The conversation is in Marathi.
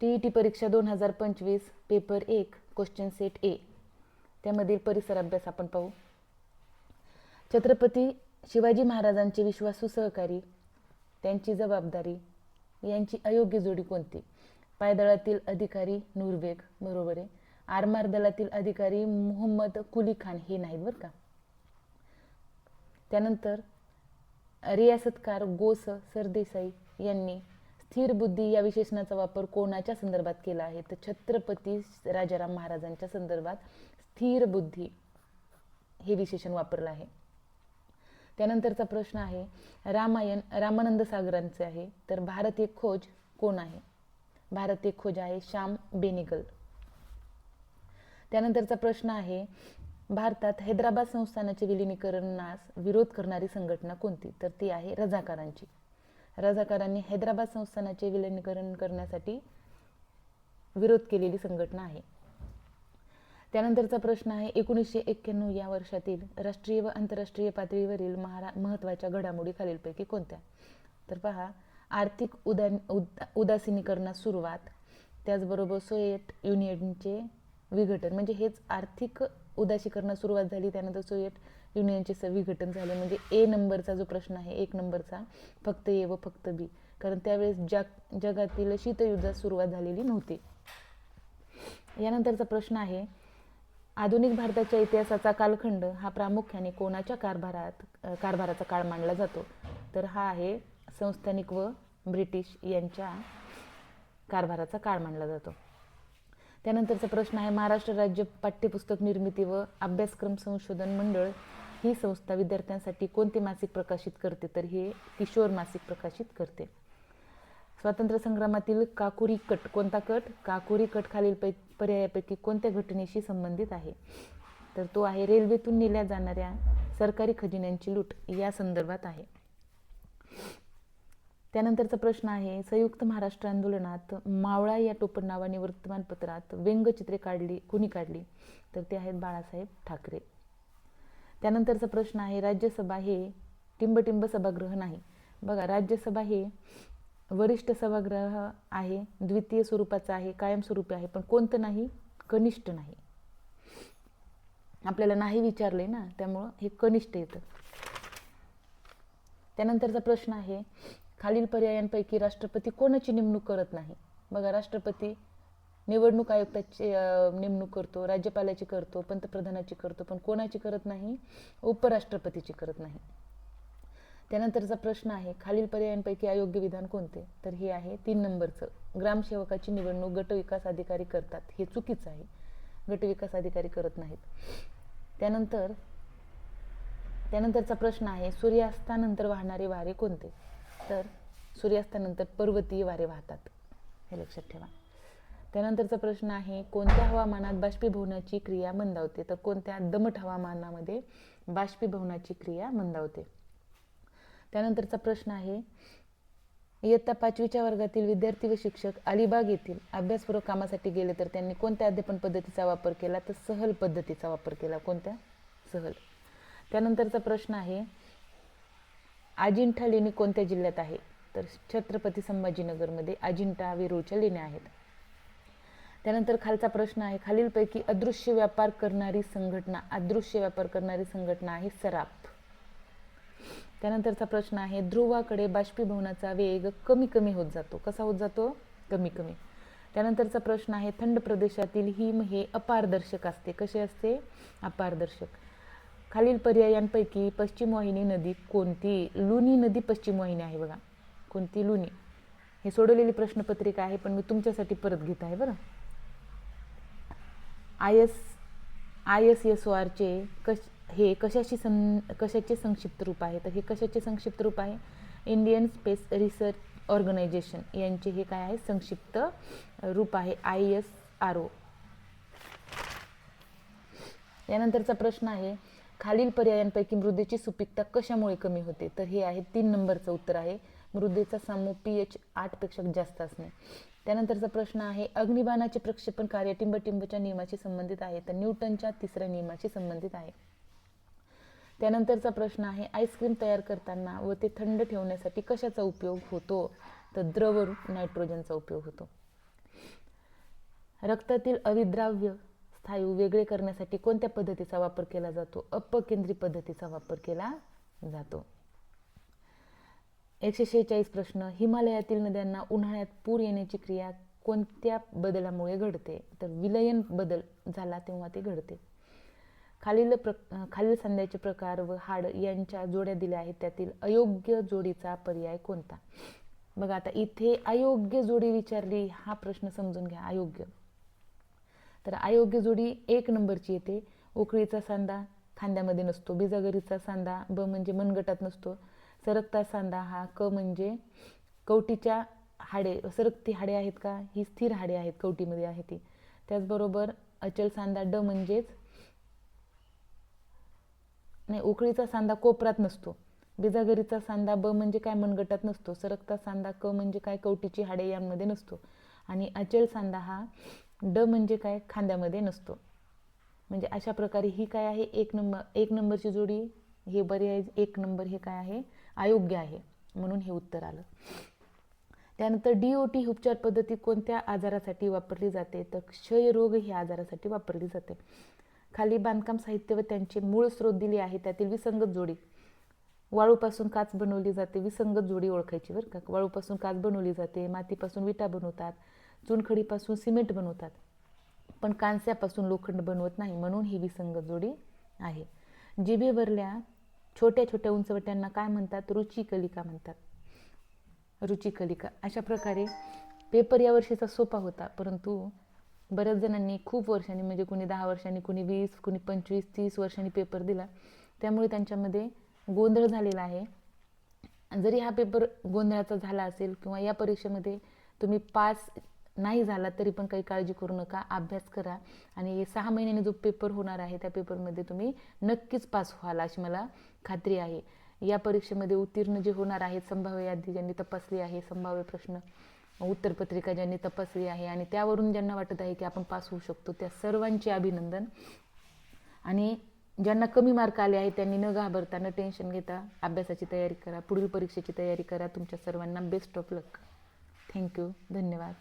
टी ई टी परीक्षा दोन हजार पंचवीस पेपर एक क्वेश्चन सेट ए त्यामधील परिसर अभ्यास आपण पाहू. छत्रपती शिवाजी महाराजांचे विश्वासू सहकारी त्यांची जबाबदारी यांची अयोग्य जोडी कोणती? पायदळातील अधिकारी नूरबेग बरोबर आहे. आरमार दलातील अधिकारी मोहम्मद कुली खान हे नाहीत बरं का? त्यानंतर रियासतकार गोस सरदेसाई यांनी स्थिर बुद्धी या विशेषणाचा वापर कोणाच्या संदर्भात केला आहे? तर छत्रपती राजाराम महाराजांच्या संदर्भात स्थिर बुद्धी हे विशेषण वापरलं आहे. त्यानंतरचा प्रश्न आहे रामायण रामानंद सागरांचे आहे तर भारत एक खोज कोण आहे? भारत एक खोज आहे श्याम बेनिगल. त्यानंतरचा प्रश्न आहे भारतात हैदराबाद संस्थानाचे विलिनीकरणास विरोध करणारी संघटना कोणती? तर ती आहे रझाकारांची. रझाकारांनी हैदराबाद संस्थानाचे विलिनीकरण करण्यासाठी विरोध केलेली संघटना आहे. त्यानंतरचा प्रश्न आहे एकोणीसशे एक्क्याण्णव या वर्षातील राष्ट्रीय व आंतरराष्ट्रीय पातळीवरील महारा महत्त्वाच्या घडामोडी खालीलपैकी कोणत्या? तर पहा आर्थिक उदा उद उदासीनीकरणास सुरुवात त्याचबरोबर सोवियत युनियनचे विघटन म्हणजे हेच आर्थिक उदासीकरणास सुरुवात झाली त्यानंतर सोवियत युनियनचे स विघटन झालं. म्हणजे ए नंबरचा जो प्रश्न आहे एक नंबरचा फक्त ए व फक्त बी कारण त्यावेळेस जग जगातील शीतयुद्धास सुरुवात झालेली नव्हती. यानंतरचा प्रश्न आहे आधुनिक भारताच्या इतिहासाचा कालखंड हा प्रामुख्याने कोणाच्या कारभारात कारभाराचा काळ मानला जातो? तर हा आहे संस्थानिक व ब्रिटिश यांच्या कारभाराचा काळ मानला जातो. त्यानंतरचा प्रश्न आहे महाराष्ट्र राज्य पाठ्यपुस्तक निर्मिती व अभ्यासक्रम संशोधन मंडळ ही संस्था विद्यार्थ्यांसाठी कोणते मासिक प्रकाशित करते तर हे किशोर मासिक प्रकाशित करते. स्वातंत्र्य संग्रामातील काकुरी कट कोणता कट? काकुरी कट खालील पै पर्यायापैकी कोणत्या घटनेशी संबंधित आहे? तर तो आहे रेल्वेतून नेल्या जाणाऱ्या सरकारी खजिन्यांची लूट या संदर्भात आहे. त्यानंतरचा प्रश्न आहे संयुक्त महाराष्ट्र आंदोलनात मावळा या टोपण नावाने वर्तमानपत्रात व्यंगचित्रे काढली कुणी काढली? तर ते आहेत बाळासाहेब ठाकरे. त्यानंतरचा प्रश्न आहे राज्यसभा हे टिंबटिंब सभागृह नाही. बघा राज्यसभा हे वरिष्ठ सभागृह आहे द्वितीय स्वरूपाचं आहे कायमस्वरूपी आहे पण कोणतं नाही कनिष्ठ नाही. आपल्याला नाही विचारलंय ना त्यामुळं हे कनिष्ठ येतं. त्यानंतरचा प्रश्न आहे खालील पर्यायांपैकी राष्ट्रपती कोणाची नेमणूक करत नाही? बघा राष्ट्रपती निवडणूक आयुक्ताची नेमणूक करतो राज्यपालाची करतो पंतप्रधानाची करतो पण कोणाची करत नाही? उपराष्ट्रपतीची करत नाही. त्यानंतरचा प्रश्न आहे खालील पर्यायांपैकी अयोग्य विधान कोणते? तर हे आहे तीन नंबरचं. ग्रामसेवकाची निवडणूक गटविकास अधिकारी करतात. हे चुकीचं आहे. गटविकास अधिकारी करत नाहीत. त्यानंतर त्यानंतरचा प्रश्न आहे सूर्यास्तानंतर वाहणारे वारे कोणते? तर सूर्यास्तानंतर पर्वतीय वारे वाहतात. हे लक्षात ठेवा. त्यानंतरचा प्रश्न आहे कोणत्या हवामानात बाष्पीभवनाची क्रिया मंदावते? तर कोणत्या दमट हवामानामध्ये बाष्पीभवनाची क्रिया मंदावते? त्यानंतरचा प्रश्न आहे इयत्ता पाचवीच्या वर्गातील विद्यार्थी व शिक्षक अलिबाग येथील अभ्यासपूर्वक कामासाठी गेले तर त्यांनी कोणत्या अध्यापन पद्धतीचा वापर केला? तर सहल पद्धतीचा वापर केला. कोणत्या? सहल. त्यानंतरचा प्रश्न आहे अजिंठा लेणी कोणत्या जिल्ह्यात आहे? तर छत्रपती संभाजीनगरमध्ये अजिंठा वेरूळच्या लेण्या आहेत. त्यानंतर खालचा प्रश्न आहे खालीलपैकी अदृश्य व्यापार करणारी संघटना अदृश्य व्यापार करणारी संघटना आहे सराप त्यानंतरचा प्रश्न आहे ध्रुवाकडे बाष्पीभवनाचा वेग कमी कमी होत जातो. कसा होत जातो? कमी कमी. त्यानंतरचा प्रश्न आहे थंड प्रदेशातील हिम हे अपारदर्शक असते. कसे असते? अपारदर्शक. खालील पर्यायांपैकी पश्चिम वाहिनी नदी कोणती? लुनी नदी पश्चिम वाहिनी आहे बघा. कोणती? लुनी. हे सोडवलेली प्रश्नपत्रिका आहे पण मी तुमच्यासाठी परत घेत आहे बरं. I S I S S O आरचे कश हे कशाशी सं कशाचे संक्षिप्त रूप आहे? तर हे कशाचे संक्षिप्त रूप आहे? इंडियन स्पेस रिसर्च ऑर्गनायझेशन यांचे हे काय आहे? संक्षिप्त रूप आहे. आय एस आर ओ यानंतरचा प्रश्न आहे खालील पर्यायांपैकी मृदेची सुपीकता कशामुळे कमी होते? तर हे आहे तीन नंबरचं उत्तर आहे. मृदेचा सामू पी एच आठपेक्षा जास्त असणे. त्यानंतरचा प्रश्न आहे अग्निबाणाचे प्रक्षेपण कार्य टिंबटिंबच्या नियमाशी संबंधित आहे तर न्यूटनच्या तिसऱ्या नियमाशी संबंधित आहे. त्यानंतरचा प्रश्न आहे आईस्क्रीम तयार करताना व ते थंड ठेवण्यासाठी कशाचा उपयोग होतो? तर द्रव नायट्रोजनचा उपयोग होतो. रक्तातील अविद्राव्य स्थायू वेगळे करण्यासाठी कोणत्या पद्धतीचा वापर केला जातो? अपकेंद्री पद्धतीचा वापर केला जातो. एकशे शेहेचाळीस प्रश्न. हिमालयातील नद्यांना उन्हाळ्यात पूर येण्याची क्रिया कोणत्या बदलामुळे घडते? तर विलयन बदल झाला तेव्हा ते घडते. खालील प्र खालील संध्याचे प्रकार व हाड यांच्या जोड्या दिल्या आहेत. त्यातील अयोग्य जोडीचा पर्याय कोणता? बघा आता इथे अयोग्य जोडी विचारली हा प्रश्न समजून घ्या. अयोग्य. तर अयोग्य जोडी एक नंबरची येते. उकळीचा सांदा खांद्यामध्ये नसतो. बिजागरीचा सांदा ब म्हणजे मनगटात नसतो. सरकता सांधा हा क म्हणजे कवटीच्या हाडे सरकती हाडे आहेत का? ही स्थिर हाडे आहेत कवटीमध्ये आहे ती. त्याचबरोबर अचल सांधा ड म्हणजेच नाही उकळीचा सांधा कोपरात नसतो. बिजागरीचा सांधा ब म्हणजे काय मनगटात नसतो. सरकता सांधा क म्हणजे काय? कवटीची हाडे यांमध्ये नसतो. आणि अचल सांधा हा ड म्हणजे काय? खांद्यामध्ये नसतो. म्हणजे अशा प्रकारे ही काय आहे? एक नंबर एक नंबरची जोडी हे पर्याय एक नंबर हे काय आहे? अयोग्य आहे म्हणून हे उत्तर आलं. त्यानंतर डी ओ टी उपचार पद्धती कोणत्या आजारासाठी वापरली जाते? तर क्षयरोग ही आजारासाठी वापरली जाते. खाली बांधकाम साहित्य व त्यांचे मूळ स्रोत दिले आहे त्यातील विसंगत जोडी. वाळूपासून काच बनवली जाते विसंगत जोडी ओळखायची बरं का. वाळूपासून काच बनवली जाते मातीपासून विटा बनवतात चुनखडीपासून सिमेंट बनवतात. पण कांस्यापासून लोखंड बनवत नाही म्हणून ही विसंगत जोडी आहे. जिभेवरल्या छोट्या छोट्या उंचवट्यांना काय म्हणतात? रुचिकलिका म्हणतात. रुचिकलिका अशा प्रकारे पेपर या वर्षीचा सोपा होता परंतु बऱ्याच जणांनी खूप वर्षांनी म्हणजे कुणी दहा वर्षांनी कुणी वीस कुणी पंचवीस तीस वर्षांनी पेपर दिला. त्यामुळे त्यांच्यामध्ये गोंधळ झालेला आहे. जरी हा पेपर गोंधळाचा झाला असेल किंवा या परीक्षेमध्ये तुम्ही पास नाही झाला तरी पण काही काळजी करू नका अभ्यास करा. आणि सहा महिन्याने जो पेपर होणार आहे त्या पेपरमध्ये तुम्ही नक्कीच पास व्हाल अशी मला खात्री आहे. या परीक्षेमध्ये उत्तीर्ण जे होणार आहेत संभाव्य यादी ज्यांनी तपासली आहे संभाव्य प्रश्न उत्तरपत्रिका ज्यांनी तपासली आहे आणि त्यावरून ज्यांना वाटत आहे की आपण पास होऊ शकतो त्या सर्वांचे अभिनंदन. आणि ज्यांना कमी मार्क आले आहेत त्यांनी न घाबरता न टेन्शन घेता अभ्यासाची तयारी करा पुढील परीक्षेची तयारी करा. तुमच्या सर्वांना बेस्ट ऑफ लक थँक्यू धन्यवाद.